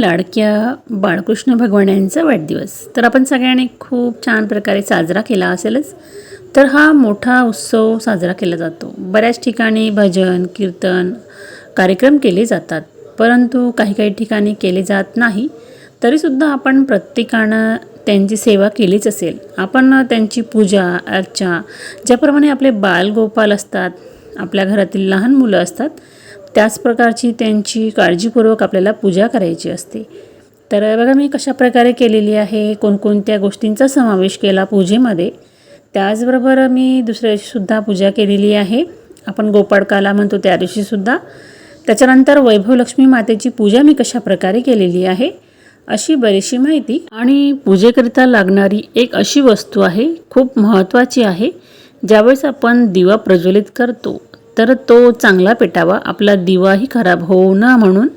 लाडक्या बाळकृष्ण भगवान यांचा वाढदिवस. तर आपण सगळ्यांनी खूप छान प्रकारे साजरा केला असेलच. तर हा मोठा उत्सव साजरा केला जातो. बऱ्याच ठिकाणी भजन कीर्तन कार्यक्रम केले जातात. परंतु काही काही ठिकाणी केले जात नाही. तरीसुद्धा आपण प्रत्येकानं त्यांची सेवा केलीच असेल. आपण त्यांची पूजा अर्चा ज्याप्रमाणे आपले बालगोपाल असतात आपल्या घरातील लहान मुलं असतात त्याच प्रकारची त्यांची काळजीपूर्वक आपल्याला पूजा करायची असते. तर बघा मी कशा प्रकारे केलेली आहे कोणकोणत्या गोष्टींचा समावेश केला पूजेमध्ये. त्याचबरोबर मी दुसऱ्या दिवशीसुद्धा पूजा केलेली आहे. आपण गोपाळकाला म्हणतो त्या दिवशीसुद्धा त्याच्यानंतर वैभवलक्ष्मी मातेची पूजा मी कशा प्रकारे केलेली आहे अशी बरीचशी माहिती. आणि पूजेकरिता लागणारी एक अशी वस्तू आहे खूप महत्त्वाची आहे ज्यावेळेस आपण दिवा प्रज्वलित करतो. तर तो चांगला पेटावा. आपला दिवाही खराब होऊ ना म्हणून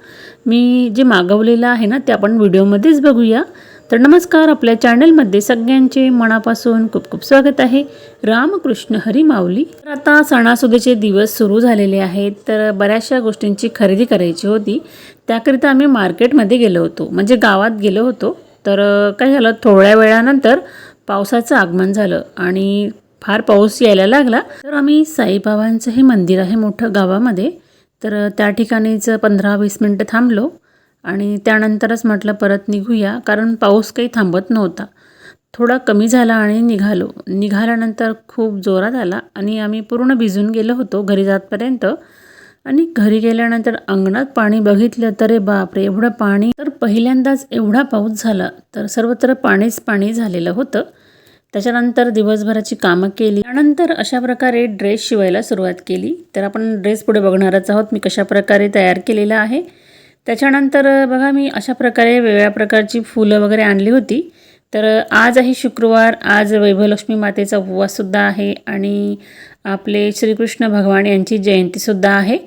मी जे मागवलेलं आहे ना ते आपण व्हिडिओमध्येच बघूया. तर नमस्कार आपल्या चॅनलमध्ये सगळ्यांचे मनापासून खूप खूप स्वागत आहे. रामकृष्ण हरी माऊली. तर आता सणासुदीचे दिवस सुरू झालेले आहेत. तर बऱ्याचशा गोष्टींची खरेदी करायची होती. त्याकरिता आम्ही मार्केटमध्ये गेलो होतो. म्हणजे गावात गेलो होतो. तर काय झालं थोड्या वेळानंतर पावसाचं आगमन झालं आणि फार पाऊस यायला लागला. तर आम्ही साईबाबांचं हे मंदिर आहे मोठं गावामध्ये. तर त्या ठिकाणीच पंधरा वीस मिनटं थांबलो आणि त्यानंतरच म्हटलं परत निघूया कारण पाऊस काही थांबत नव्हता. थोडा कमी झाला आणि निघालो. निघाल्यानंतर खूप जोरात आला आणि आम्ही पूर्ण भिजून गेलो होतो घरी जातपर्यंत. आणि घरी गेल्यानंतर अंगणात पाणी बघितलं तर रे बापरे एवढं पाणी. तर पहिल्यांदाच एवढा पाऊस झाला. तर सर्वत्र पाणीच पाणी झालेलं होतं. त्याच्यानंतर दिवसभराची कामं केली. त्यानंतर अशा प्रकारे ड्रेस शिवायला सुरुवात केली. तर आपण ड्रेस पुढे बघणारच आहोत मी कशा प्रकारे तयार केलेला आहे. त्याच्यानंतर बघा मी अशा प्रकारे वेगळ्या प्रकारची फुलं वगैरे आणली होती. तर आज आहे शुक्रवार आज वैभवलक्ष्मी मातेचा उपवाससुद्धा आहे आणि आपले श्रीकृष्ण भगवान यांची जयंतीसुद्धा आहे.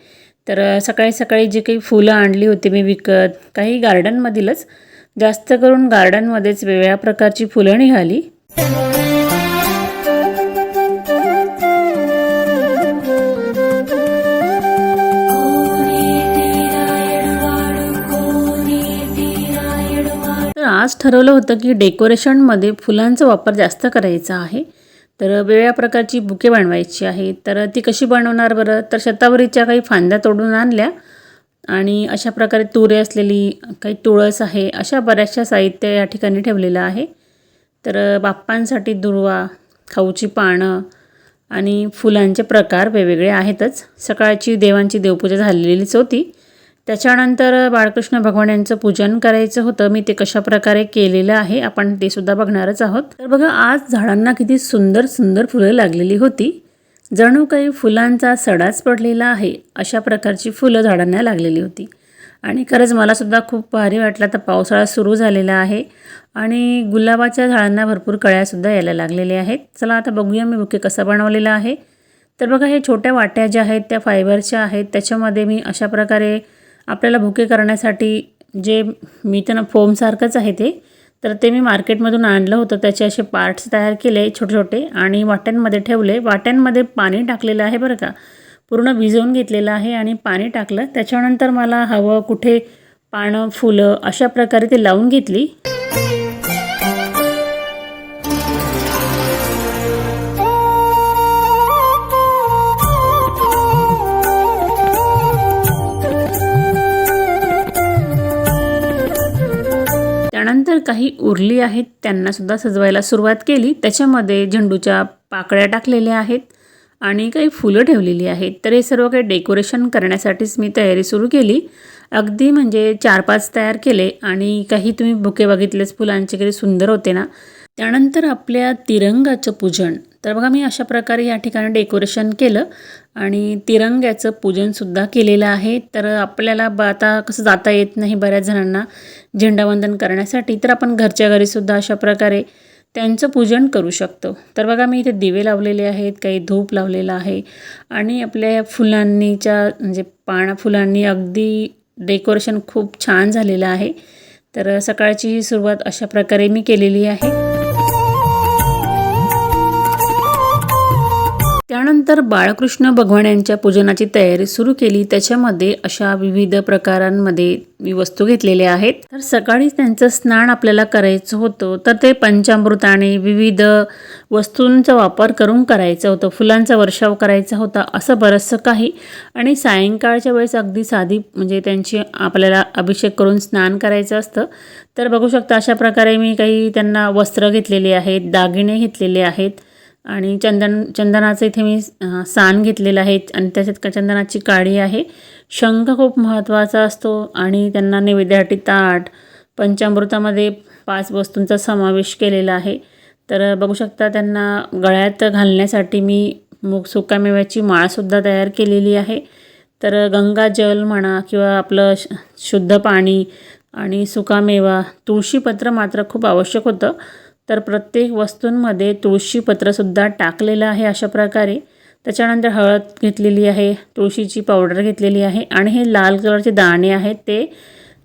तर सकाळी सकाळी जी काही फुलं आणली होती मी विकत काही गार्डनमधीलच जास्त करून गार्डनमध्येच वेगळ्या प्रकारची फुलं निघाली. तर आज ठरवलं होतं की डेकोरेशनमध्ये फुलांचा वापर जास्त करायचा आहे. तर वेगळ्या प्रकारची बुके बनवायची आहे तर ती कशी बनवणार बरं? तर शतावरीच्या काही फांद्या तोडून आणल्या आणि अशा प्रकारे तुरे असलेली काही तुळस आहे अशा बऱ्याचशा साहित्य या ठिकाणी ठेवलेलं आहे. तर बाप्पांसाठी दुर्वा खाऊची पानं आणि फुलांचे प्रकार वेगवेगळे आहेतच. सकाळची देवांची देवपूजा झालेलीच होती. त्याच्यानंतर बाळकृष्ण भगवान यांचं पूजन करायचं होतं. मी ते कशा प्रकारे केलेलं आहे आपण ते सुद्धा बघणारच आहोत. तर बघा आज झाडांना किती सुंदर सुंदर फुलं लागलेली होती. जणू काही फुलांचा सडाच पडलेला आहे. अशा प्रकारची फुलं झाडांना लागलेली होती. आणि खरंच मलासुद्धा खूप भारी वाटलं. तर पावसाळा सुरू झालेला आहे आणि गुलाबाच्या झाडांना भरपूर कळ्यासुद्धा यायला लागलेल्या आहेत. चला आता बघूया मी बुके कसा बनवलेला आहे. तर बघा हे छोट्या वाट्या ज्या आहेत त्या फायबरच्या आहेत. त्याच्यामध्ये मी अशा प्रकारे आपल्याला बुके करण्यासाठी जे मी त्यांना फोमसारखंच आहे ते तर ते मी मार्केटमधून आणलं होतं. त्याचे असे पार्ट्स तयार केले छोटे छोटे आणि वाट्यांमध्ये ठेवले. वाट्यांमध्ये पाणी टाकलेलं आहे बरं का. पूर्ण भिजवून घेतलेलं आहे आणि पाणी टाकलं. त्याच्यानंतर मला हवं कुठे पानं फुलं अशा प्रकारे ते लावून घेतली. त्यानंतर काही उरली आहेत त्यांनासुद्धा सजवायला सुरुवात केली. त्याच्यामध्ये झेंडूच्या पाकळ्या टाकलेल्या आहेत. आणि काही फुलं ठेवलेली आहेत. तर हे सर्व काही डेकोरेशन करण्यासाठीच मी तयारी सुरू केली. अगदी म्हणजे चार पाच तयार केले आणि काही तुम्ही बुके बघितलेच फुलांचे किती सुंदर होते ना. त्यानंतर आपल्या तिरंगाचं पूजन. तर बघा मी अशा प्रकारे या ठिकाणी डेकोरेशन केलं आणि तिरंग्याचं पूजनसुद्धा केलेलं आहे. तर आपल्याला ब आता कसं जाता येत नाही बऱ्याच जणांना झेंडावंदन करण्यासाठी. तर आपण घरच्या घरीसुद्धा अशा प्रकारे त्यांचं पूजन करू शकतो. तर बघा मी इथे दिवे लावलेले आहेत काही धूप लावलेला आहे आणि आपल्या फुलांनीच्या म्हणजे पाना फुलांनी अगदी डेकोरेशन खूप छान झालेलं आहे. तर सकाळची सुरुवात अशा प्रकारे मी केलेली आहे. त्यानंतर बाळकृष्ण भगवान यांच्या पूजनाची तयारी सुरू केली. त्याच्यामध्ये अशा विविध प्रकारांमध्ये मी वस्तू घेतलेल्या आहेत. तर सकाळीच त्यांचं स्नान आपल्याला करायचं होतं. तर ते पंचामृताने विविध वस्तूंचा वापर करून करायचं होतं. फुलांचा वर्षाव करायचा होता असं बरंचसं काही. आणि सायंकाळच्या वेळेस अगदी साधी म्हणजे त्यांची आपल्याला अभिषेक करून स्नान करायचं असतं. तर बघू शकता अशा प्रकारे मी काही त्यांना वस्त्र घेतलेले आहेत दागिने घेतलेले आहेत. आणि चंदन चंदनाचं इथे मी सान घेतलेलं आहे आणि त्याच्यात चंदनाची काळी आहे. शंख खूप महत्त्वाचा असतो आणि त्यांना नैवेद्यासाठी ताट पंचामृतामध्ये पाच वस्तूंचा समावेश केलेला आहे. तर बघू शकता त्यांना गळ्यात घालण्यासाठी मी मूग सुकामेव्याची माळसुद्धा तयार केलेली आहे. तर गंगाजल म्हणा किंवा आपलं श शुद्ध पाणी आणि सुकामेवा तुळशीपत्र मात्र खूप आवश्यक होतं. तर प्रत्येक वस्तूंमध्ये तुळशीपत्रसुद्धा टाकलेलं आहे अशा प्रकारे. त्याच्यानंतर हळद घेतलेली आहे तुळशीची पावडर घेतलेली आहे आणि हे लाल कलरचे दाणे आहेत. ते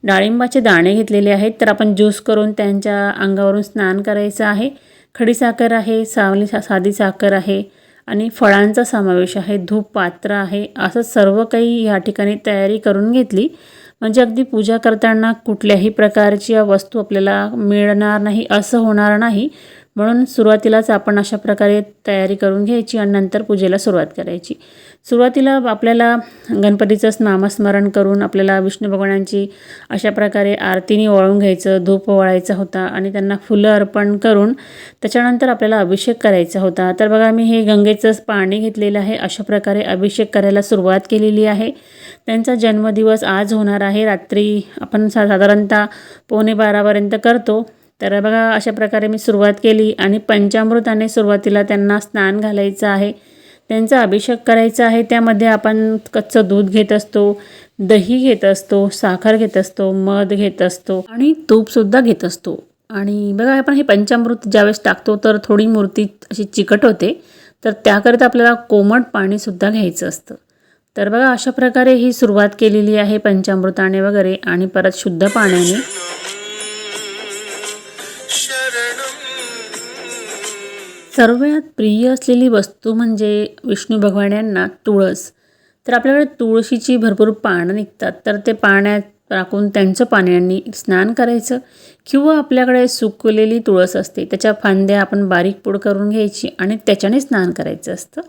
डाळिंबाचे दाणे घेतलेले आहेत. तर आपण ज्यूस करून त्यांच्या अंगावरून स्नान करायचं आहे. खडीसाखर आहे सावली सा साधी साखर आहे आणि फळांचा समावेश आहे. धूप पात्र आहे. असं सर्व काही ह्या ठिकाणी तयारी करून घेतली. म्हणजे अगदी पूजा करताना कुठल्याही प्रकारची वस्तू आपल्याला मिळणार नाही असं होणार नाही. म्हणून सुरुवातीलाच आपण अशा प्रकारे तयारी करून घ्यायची आणि नंतर पूजेला सुरुवात करायची. सुरुवातीला आपल्याला गणपतीचं नामस्मरण करून आपल्याला विष्णू भगवानांची अशा प्रकारे आरतीने ओवाळून घ्यायचं धूप ओवाळायचा होता आणि त्यांना फुलं अर्पण करून त्याच्यानंतर आपल्याला अभिषेक करायचा होता. तर बघा मी हे गंगेचं पाणी घेतलेलं आहे. अशा प्रकारे अभिषेक करायला सुरुवात केलेली आहे. त्यांचा जन्मदिवस आज होणार आहे. रात्री आपण सा साधारणतः पावणे बारापर्यंत करतो. तर बघा अशा प्रकारे मी सुरुवात केली आणि पंचामृताने सुरुवातीला त्यांना स्नान घालायचं आहे. त्यांचा अभिषेक करायचा आहे. त्यामध्ये आपण कच्चं दूध घेत असतो दही घेत असतो साखर घेत असतो मध घेत असतो आणि तूपसुद्धा घेत असतो. आणि बघा आपण हे पंचामृत ज्यावेळेस टाकतो तर थोडी मूर्ती अशी चिकट होते. तर त्याकरिता आपल्याला कोमट पाणीसुद्धा घ्यायचं असतं. तर बघा अशा प्रकारे ही सुरुवात केलेली आहे पंचामृताने वगैरे आणि परत शुद्ध पाण्याने. सर्वात प्रिय असलेली वस्तू म्हणजे विष्णू भगवान यांना तुळस. तर आपल्याकडे तुळशीची भरपूर पानं निघतात. तर ते पाण्यात टाकून त्यांचं पाण्याने स्नान करायचं किंवा आपल्याकडे सुकलेली तुळस असते. त्याच्या फांद्या आपण बारीक पूड करून घ्यायची आणि त्याच्याने स्नान करायचं असतं.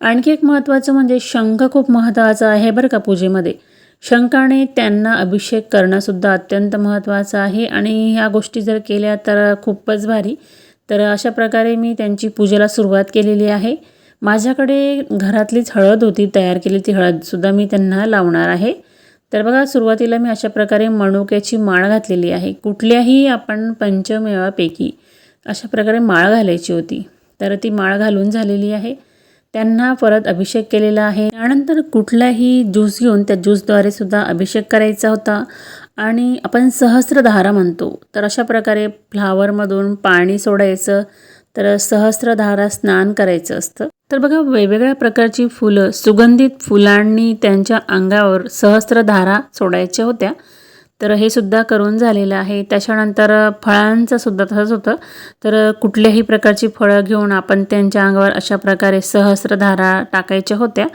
आणखी एक महत्त्वाचं म्हणजे शंख खूप महत्त्वाचा आहे बरं का पूजेमध्ये. शंखाने त्यांना अभिषेक करणंसुद्धा अत्यंत महत्त्वाचं आहे. आणि ह्या गोष्टी जर केल्या तर खूपच भारी. तर अशा प्रकारे मी त्यांची पूजेला सुरुवात केलेली आहे. माझ्याकडे घरातलीच हळद होती तयार केली ती हळदसुद्धा मी त्यांना लावणार आहे. तर बघा सुरुवातीला मी अशा प्रकारे मणुक्याची माळ घातलेली आहे. कुठल्याही आपण पंचमेवापैकी अशा प्रकारे माळ घालायची होती. तर ती माळ घालून झालेली आहे. त्यांना परत अभिषेक केलेला आहे. त्यानंतर कुठलाही ज्यूस घेऊन त्या ज्यूसद्वारे सुद्धा अभिषेक करायचा होता. आणि आपण सहस्त्रधारा म्हणतो. तर अशा प्रकारे फ्लावरमधून पाणी सोडायचं तर सहस्त्रधारा स्नान करायचं असतं. तर बघा वेगवेगळ्या प्रकारची फुलं सुगंधित फुलांनी त्यांच्या अंगावर सहस्त्रधारा सोडायच्या होत्या. तर हे सुद्धा करून झालेलं आहे. त्याच्यानंतर फळांचं सुद्धा तसंच होतं. तर कुठल्याही प्रकारची फळं घेऊन आपण त्यांच्या अंगावर अशा प्रकारे सहस्रधारा टाकायच्या होत्या.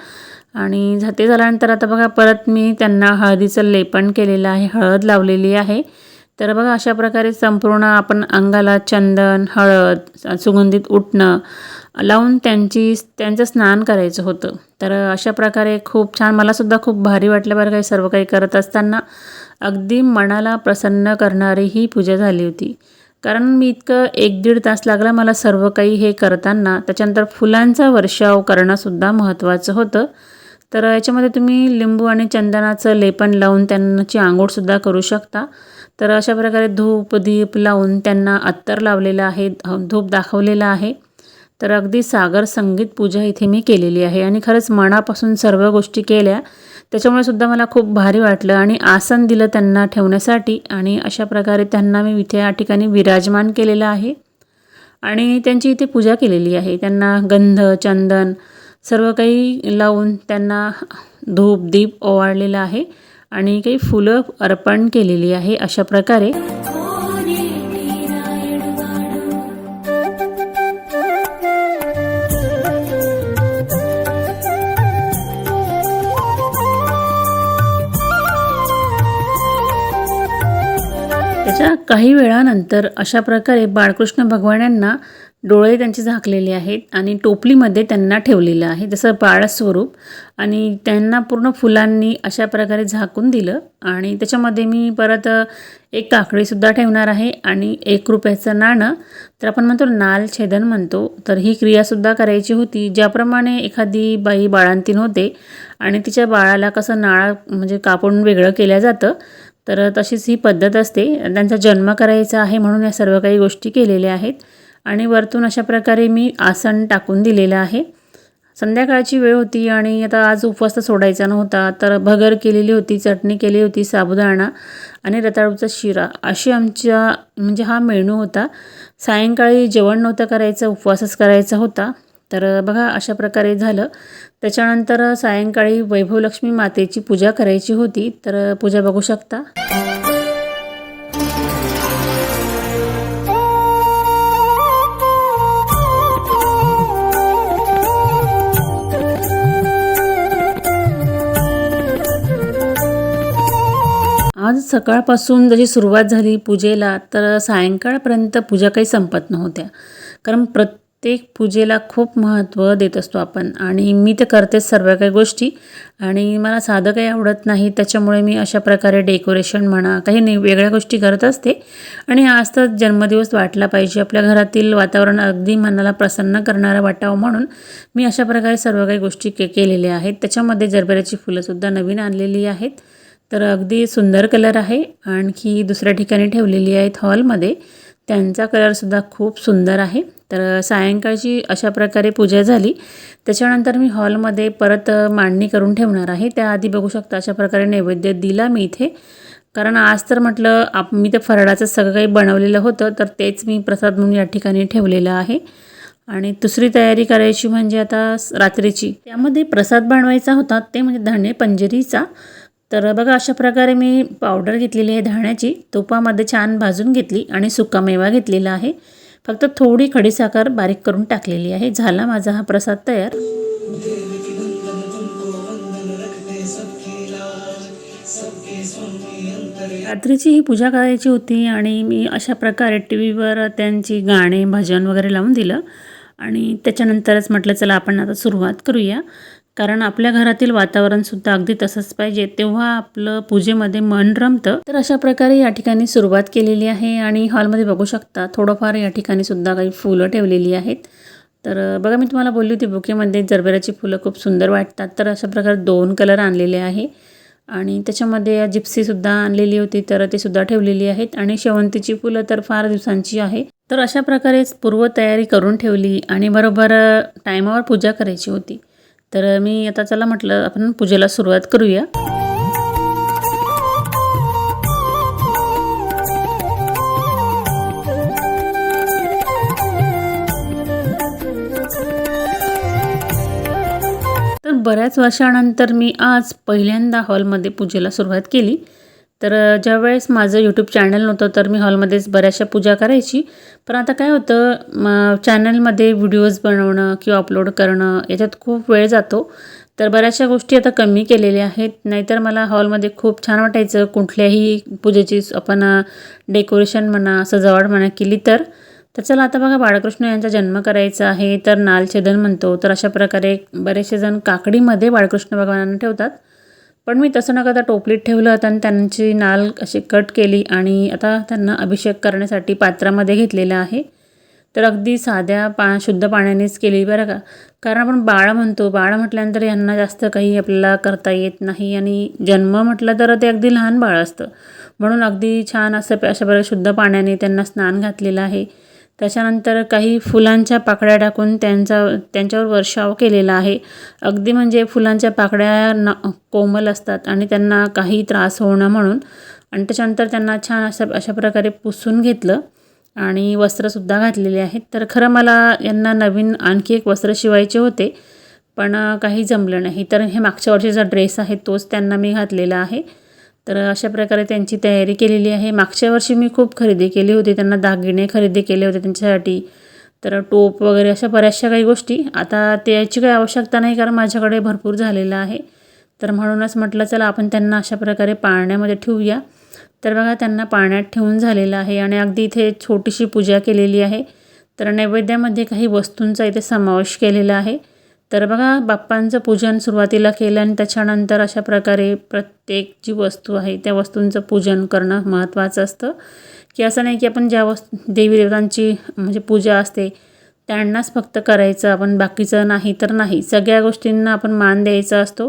आणि झा- ते झाल्यानंतर आता बघा परत मी त्यांना हळदीचं लेपन केलेलं आहे हळद लावलेली आहे. तर बघा अशा प्रकारे संपूर्ण आपण अंगाला चंदन हळद सुगंधित उठणं लावून त्यांची त्यांचं स्नान करायचं होतं. तर अशा प्रकारे खूप छान मलासुद्धा खूप भारी वाटलं बरं काही सर्व काही करत असताना. अगदी मनाला प्रसन्न करणारी ही पूजा झाली होती. कारण मी इतकं एक दीड तास लागला मला सर्व काही हे करताना. त्याच्यानंतर फुलांचा वर्षाव करणंसुद्धा महत्त्वाचं होतं. तर याच्यामध्ये तुम्ही लिंबू आणि चंदनाचं लेपन लावून त्यांची आंघोळसुद्धा करू शकता. तर अशा प्रकारे धूप दीप लावून त्यांना अत्तर लावलेलं आहे धूप दाखवलेलं आहे. तर अगदी सागर संगीत पूजा इथे मी केलेली आहे. आणि खरंच मनापासून सर्व गोष्टी केल्या. त्याच्यामुळे सुद्धा मला खूप भारी वाटलं आणि आसन दिलं त्यांना ठेवण्यासाठी. आणि अशा प्रकारे त्यांना मी इथे या ठिकाणी विराजमान केलेलं आहे. आणि त्यांची इथे पूजा केलेली आहे. त्यांना गंध चंदन सर्व काही लावून त्यांना धूप दीप ओवाळलेला आहे आणि काही फुलं अर्पण केलेली आहे अशा प्रकारे. त्याच्या काही वेळानंतर अशा प्रकारे बाळकृष्ण भगवान यांना डोळे त्यांचे झाकलेले आहेत आणि टोपलीमध्ये त्यांना ठेवलेलं आहे. जसं बाळस्वरूप. आणि त्यांना पूर्ण फुलांनी अशा प्रकारे झाकून दिलं. आणि त्याच्यामध्ये मी परत एक काकडीसुद्धा ठेवणार आहे आणि एक रुपयाचं नाणं. तर आपण म्हणतो नाल छेदन म्हणतो. तर ही क्रियासुद्धा करायची होती. ज्याप्रमाणे एखादी बाई बाळांतीन होते आणि तिच्या बाळाला कसं नाळ म्हणजे कापून वेगळं केलं जातं तर तशीच ही पद्धत असते. त्यांचा जन्म करायचा आहे म्हणून या सर्व काही गोष्टी केलेल्या आहेत. आणि वरतून अशा प्रकारे मी आसन टाकून दिलेलं आहे. संध्याकाळची वेळ होती आणि आता आज उपवास तर सोडायचा नव्हता तर भगर केलेली होती चटणी केली होती साबुदाणा आणि रताळूचा शिरा अशी आमच्या म्हणजे हा मेनू होता. सायंकाळी जेवण नव्हतं करायचं उपवासच करायचा होता. तर बघा अशा प्रकारे झालं. त्याच्यानंतर सायंकाळी वैभवलक्ष्मी मातेची पूजा करायची होती तर पूजा बघू शकता. सकाळपासून जशी सुरुवात झाली पूजेला तर सायंकाळपर्यंत पूजा काही संपत नव्हत्या. कारण प्रत्येक पूजेला खूप महत्त्व देत असतो आपण. आणि मी तर करतेच सर्व काही गोष्टी. आणि मला साधं काही आवडत नाही त्याच्यामुळे मी अशा प्रकारे डेकोरेशन म्हणा काही नाही वेगळ्या गोष्टी करत असते. आणि आज तर जन्मदिवस वाटला पाहिजे. आपल्या घरातील वातावरण अगदी मनाला प्रसन्न करणारं वाटावं म्हणून मी अशा प्रकारे सर्व काही गोष्टी के केलेल्या आहेत. त्याच्यामध्ये जरबेऱ्याची फुलंसुद्धा नवीन आणलेली आहेत. तर अगदी सुंदर कलर आहे. आणखी दुसऱ्या ठिकाणी ठेवलेली आहेत हॉलमध्ये. त्यांचा कलरसुद्धा खूप सुंदर आहे. तर सायंकाळची अशा प्रकारे पूजा झाली. त्याच्यानंतर मी हॉलमध्ये परत मांडणी करून ठेवणार आहे. त्याआधी बघू शकता अशा प्रकारे नैवेद्य दिला मी इथे. कारण आज तर म्हटलं आप मी तर फराळाचं सगळं काही बनवलेलं होतं तर तेच मी प्रसाद म्हणून या ठिकाणी ठेवलेलं आहे. आणि दुसरी तयारी करायची म्हणजे आता रात्रीची. त्यामध्ये प्रसाद बनवायचा होता ते म्हणजे धणे पंजरीचा. तर बघा अशा प्रकारे मी पावडर घेतलेली आहे धाण्याची. तुपामध्ये छान भाजून घेतली आणि सुकामेवा घेतलेला आहे. फक्त थोडी खडीसाखर बारीक करून टाकलेली आहे. झाला माझा हा प्रसाद तयार. रात्रीची ही पूजा करायची होती आणि मी अशा प्रकारे टी व्हीवर त्यांची गाणे भजन वगैरे लावून दिलं. आणि त्याच्यानंतरच म्हटलं चला आपण आता सुरुवात करूया. कारण आपल्या घरातील वातावरणसुद्धा अगदी तसंच पाहिजे. तेव्हा आपलं पूजेमध्ये मन रमतं. तर अशा प्रकारे या ठिकाणी सुरुवात केलेली आहे आणि हॉलमध्ये बघू शकता थोडंफार या ठिकाणी सुद्धा काही फुलं ठेवलेली आहेत. तर बघा मी तुम्हाला बोलली होती बुकेमध्ये जरबेराची फुलं खूप सुंदर वाटतात. तर अशा प्रकारे दोन कलर आणलेले आहे. आणि त्याच्यामध्ये जिप्सीसुद्धा आणलेली होती तर ती सुद्धा ठेवलेली आहेत. आणि शेवंतीची फुलं तर फार दिवसांची आहे. तर अशा प्रकारे पूर्वतयारी करून ठेवली आणि बरोबर टायमावर पूजा करायची होती. तर मी आता चला म्हटलं आपण पूजेला सुरुवात करूया. तर बऱ्याच वर्षानंतर मी आज पहिल्यांदा हॉलमध्ये पूजेला सुरुवात केली. तर ज्यावेळेस माझं यूट्यूब चॅनल नव्हतं तर मी हॉलमध्येच बऱ्याचशा पूजा करायची. पण आता काय होतं म चॅनलमध्ये व्हिडिओज बनवणं किंवा अपलोड करणं याच्यात खूप वेळ जातो. तर बऱ्याचशा गोष्टी आता कमी केलेल्या आहेत. नाहीतर मला हॉलमध्ये खूप छान वाटायचं. कुठल्याही पूजेची आपण डेकोरेशन म्हणा सजावट म्हणा केली तर. तर चला आता बघा बाळकृष्ण यांचा जन्म करायचा आहे. तर नालछेदन म्हणतो. तर अशा प्रकारे बरेचसे जण काकडीमध्ये बाळकृष्ण भगवानांना ठेवतात. पण मी तसं न करता टोपलीत ठेवलं होतं आणि त्यांची नाल अशी कट केली आणि आता त्यांना अभिषेक करण्यासाठी पात्रामध्ये घेतलेलं आहे. तर अगदी साध्या पा शुद्ध पाण्यानेच केली बरं का? कारण आपण बाळ म्हणतो बाळ म्हटल्यानंतर यांना जास्त काही आपल्याला करता येत नाही आणि जन्म म्हटलं तर ते अगदी लहान बाळ असतं. म्हणून अगदी छान असं अशा प्रकारे शुद्ध पाण्याने त्यांना स्नान घातलेलं आहे. त्याच्यानंतर काही फुलांच्या पाकळ्या टाकून त्यांचा त्यांच्यावर वर्षाव केलेला आहे. अगदी म्हणजे फुलांच्या पाकळ्या ना कोमल असतात आणि त्यांना काही त्रास होणं म्हणून. आणि त्याच्यानंतर त्यांना छान अशा अशा प्रकारे पुसून घेतलं आणि वस्त्रसुद्धा घातलेले आहेत. तर खरं मला यांना नवीन आणखी एक वस्त्र शिवायचे होते पण काही जमलं नाही. तर हे मागच्या वर्षीचा ड्रेस आहे तोच त्यांना मी घातलेला आहे. तर अशा प्रकारे त्यांची तयारी केलेली आहे. मागच्या वर्षी मी खूप खरेदी केली होती. त्यांना दागिने खरेदी केले होते त्यांच्यासाठी. तर टोप वगैरे अशा बऱ्याचशा काही गोष्टी. आता त्याची काही आवश्यकता नाही कारण माझ्याकडे भरपूर झालेलं आहे. तर म्हणूनच म्हटलं चला आपण त्यांना अशा प्रकारे पाळण्यामध्ये ठेवूया. तर बघा त्यांना पाण्यात ठेवून झालेलं आहे आणि अगदी इथे छोटीशी पूजा केलेली आहे. तर नैवेद्यामध्ये काही वस्तूंचा इथे समावेश केलेला आहे. तर बघा बाप्पांचं पूजन सुरुवातीला केलं आणि त्याच्यानंतर अशा प्रकारे प्रत्येक जी वस्तू आहे त्या वस्तूंचं पूजन करणं महत्त्वाचं असतं. की असं नाही की आपण ज्या वस्तू देवी देवतांची म्हणजे पूजा असते त्यांनाच फक्त करायचं आपण बाकीचं नाही तर नाही. सगळ्या गोष्टींना आपण मान द्यायचा असतो.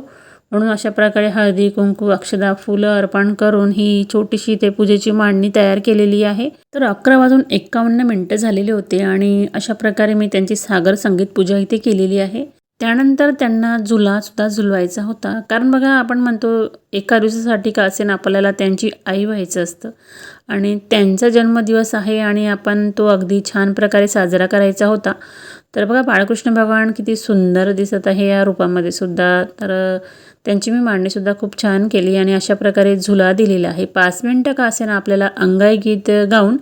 म्हणून अशा प्रकारे हळदी कुंकू अक्षदा फुलं अर्पण करून ही छोटीशी ते पूजेची मांडणी तयार केलेली आहे. तर अकरा वाजून एक्कावन्न मिनटं झालेले होते आणि अशा प्रकारे मी त्यांची सागर संगीत पूजा इथे केलेली आहे. त्यानंतर त्यांना झुलासुद्धा झुलवायचा होता. कारण बघा आपण म्हणतो एका दिवसासाठी का असेन आपल्याला त्यांची आई व्हायचं असतं. आणि त्यांचा जन्मदिवस आहे आणि आपण तो अगदी छान प्रकारे साजरा करायचा होता. तर बघा बाळकृष्ण भगवान किती सुंदर दिसत आहे या रूपामध्ये सुद्धा. तर त्यांची मी मांडणीसुद्धा खूप छान केली आणि अशा प्रकारे झुला दिलेला आहे. पाच मिनटं का असे ना आपल्याला अंगाई गीत गाऊन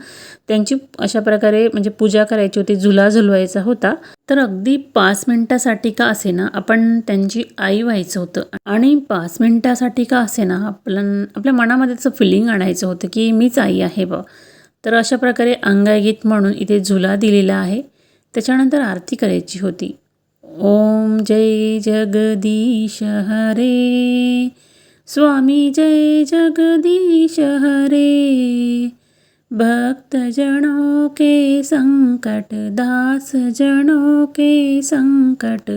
त्यांची अशा प्रकारे म्हणजे पूजा करायची होती झुला झुलवायचा होता. तर अगदी पाच मिनटासाठी का असे ना आपण त्यांची आई व्हायचं होतं. आणि पाच मिनटासाठी का असे ना आपलं आपल्या मनामध्ये त्याचं फिलिंग आणायचं होतं की मीच आई आहे बा. तर अशा प्रकारे अंगाई गीत म्हणून इथे झुला दिलेला आहे. त्याच्यानंतर आरती करायची होती. ओम जय जगदीश हरे. स्वामी जय जगदीश हरे. भक्तजनों के संकट दास जनों के संकट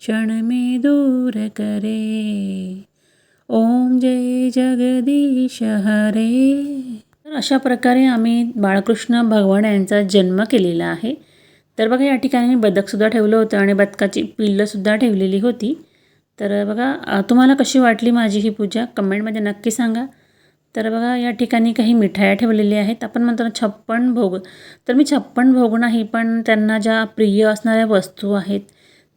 क्षण में दूर करे. ओम जय जगदीश हरे. तर अशा प्रकारे आम्ही बाळकृष्ण भगवान यांचा जन्म केलेला आहे. तर बघा या ठिकाणी मी बदकसुद्धा ठेवलं होतं आणि बदकाची पिल्लंसुद्धा ठेवलेली होती. तर बघा तुम्हाला कशी वाटली माझी ही पूजा? कमेंटमध्ये नक्की सांगा. तर बघा या ठिकाणी काही मिठाया ठेवलेल्या आहेत. आपण म्हणतो ना छप्पन भोग. तर मी छप्पन भोग नाही पण त्यांना ज्या प्रिय असणाऱ्या वस्तू आहेत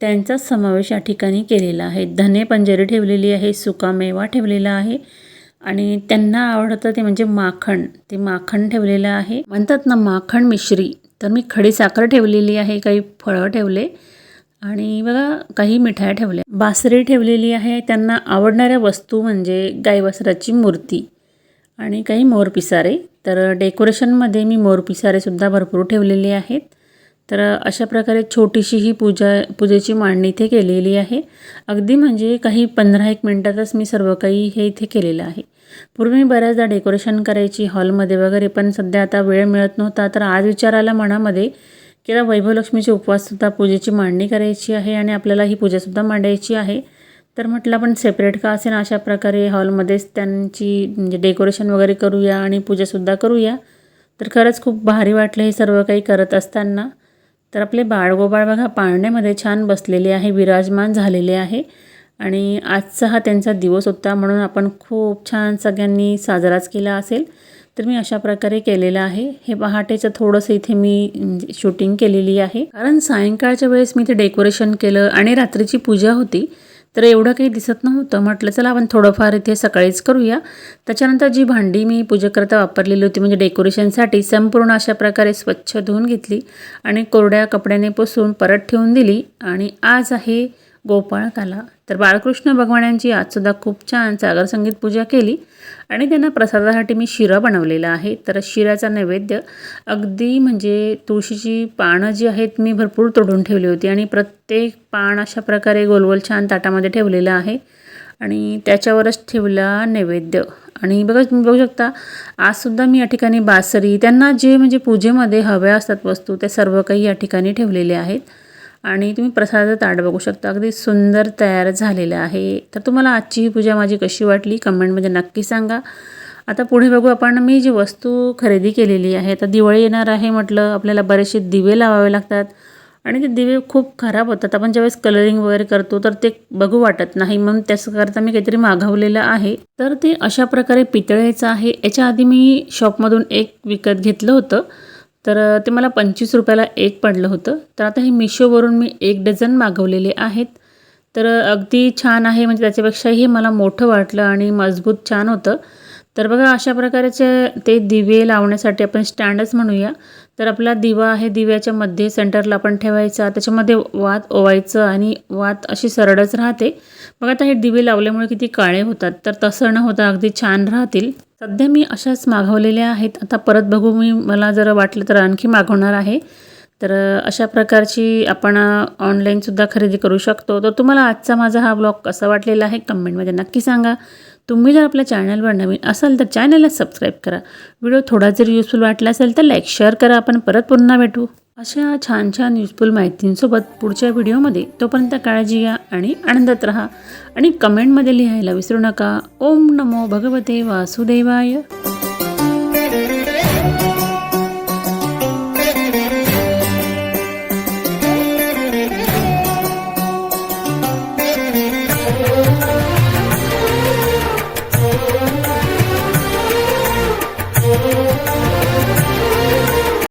त्यांचाच समावेश या ठिकाणी केलेला आहे. धने पंजरी ठेवलेली आहे सुकामेवा ठेवलेला आहे आणि त्यांना आवडतं ते म्हणजे माखण. ते माखण ठेवलेलं आहे. म्हणतात ना माखण मिश्री. तर मी खडी साखर ठेवलेली आहे काही फळं ठेवले आणि बघा काही मिठाया ठेवल्या. बासरी ठेवलेली आहे त्यांना आवडणाऱ्या वस्तू म्हणजे गायवासराची मूर्ती आणि काही मोरपिसारे तर डेकोरेशनमध्ये मी मोरपिसारेसुद्धा भरपूर ठेवलेले आहेत. तर अशा प्रकारे छोटीशी ही पूजा पूजेची मांडणी इथे केलेली आहे. अगदी म्हणजे काही पंधरा एक मिनटातच मी सर्व काही हे इथे केलेलं आहे. पूर्वी बऱ्याचदा डेकोरेशन करायची हॉलमध्ये वगैरे पण सध्या आता वेळ मिळत नव्हता. तर आज विचार आला मनामध्ये की आता वैभवलक्ष्मीचे उपवाससुद्धा पूजेची मांडणी करायची आहे आणि आपल्याला ही पूजासुद्धा मांडायची आहे. तर म्हटलं आपण सेपरेट का असेल अशा प्रकारे हॉलमध्येच त्यांची म्हणजे डेकोरेशन वगैरे करूया आणि पूजासुद्धा करूया? तर खरंच खूप भारी वाटलं हे सर्व काही करत असताना. तर आपले बाळगोबाळ बघा पाळण्यामध्ये छान बसलेले आहे विराजमान झालेले आहे. आणि आजचा हा त्यांचा दिवस होता म्हणून आपण खूप छान सगळ्यांनी साजराच केला असेल. तर मी अशा प्रकारे केलेलं आहे. हे पहाटेचं थोडंसं इथे मी शूटिंग केलेली आहे. कारण सायंकाळच्या वेळेस मी ते डेकोरेशन केलं आणि रात्रीची पूजा होती. तर एवढं काही दिसत नव्हतं. म्हटलं चला आपण थोडंफार इथे सकाळीच करूया. त्याच्यानंतर जी भांडी मी पूजेकरता वापरलेली होती म्हणजे डेकोरेशनसाठी संपूर्ण अशा प्रकारे स्वच्छ धुवून घेतली आणि कोरड्या कपड्याने पुसून परत ठेवून दिली. आणि आज आहे गोपाळकाला तर बाळकृष्ण भगवानांची आजसुद्धा खूप छान सागर संगीत पूजा केली आणि त्यांना प्रसादासाठी मी शिरा बनवलेला आहे. तर शिऱ्याचा नैवेद्य अगदी म्हणजे तुळशीची पानं जी आहेत मी भरपूर तोडून ठेवली होती आणि प्रत्येक पान अशा प्रकारे गोलगोल छान ताटामध्ये ठेवलेलं आहे. आणि त्याच्यावरच ठेवला नैवेद्य. आणि बघा तुम्ही बघू शकता आजसुद्धा मी या ठिकाणी बासरी त्यांना जे म्हणजे पूजेमध्ये हव्या असतात वस्तू त्या सर्व काही या ठिकाणी ठेवलेले आहेत. आणि तुम्ही प्रसादाचं ताट बघू शकता. अगदी सुंदर तयार झालेलं आहे. तर तुम्हाला आजची ही पूजा माझी कशी वाटली? कमेंटमध्ये नक्की सांगा. आता पुढे बघू आपण. मी जी वस्तू खरेदी केलेली आहे आता दिवाळी येणार आहे म्हटलं आपल्याला बरेचसे दिवे लावावे लागतात. आणि ते दिवे खूप खराब होतात. आपण ज्यावेळेस कलरिंग वगैरे करतो तर ते बघू वाटत नाही. म्हणून त्याच्याकरता मी काहीतरी मागवलेलं आहे. तर ते अशा प्रकारे पितळेचं आहे. याच्या आधी मी शॉपमधून एक विकत घेतलं होतं. तर ते मला पंचवीस रुपयाला एक पडलं होतं. तर आता हे मिशोवरून मी एक डझन मागवलेले आहेत. तर अगदी छान आहे. म्हणजे त्याच्यापेक्षाही मला मोठं वाटलं आणि मजबूत छान होतं. तर बघा अशा प्रकारचे ते दिवे लावण्यासाठी आपण स्टँडच म्हणूया. तर आपला दिवा आहे दिव्याच्या मध्ये सेंटरला आपण ठेवायचा. त्याच्यामध्ये वात ओवायचं आणि वात अशी सरळच राहते. बघा आता हे दिवे लावल्यामुळे किती काळे होतात. तर तसं न होता अगदी छान राहतील. सध्या मी अशाच मागवलेल्या आहेत. आता परत बघू मी मला जर वाटलं तर आणखी मागवणार आहे. तर अशा प्रकारची आपण ऑनलाईनसुद्धा खरेदी करू शकतो. तर तुम्हाला आजचा माझा हा ब्लॉग कसा वाटलेला आहे? कमेंटमध्ये नक्की सांगा. तुम्ही जर आपल्या चॅनलवर नवीन असाल तर चॅनलला सबस्क्राईब करा. व्हिडिओ थोडा जर युजफुल वाटला असेल तर लाईक शेअर करा. आपण परत पुन्हा भेटू. अशा छान छान युजफुल माहितींसोबत पुढच्या व्हिडिओमध्ये तोपर्यंत काळजी घ्या आणि आनंदात राहा. आणि कमेंटमध्ये लिहायला विसरू नका. ओम नमो भगवते वासुदेवाय.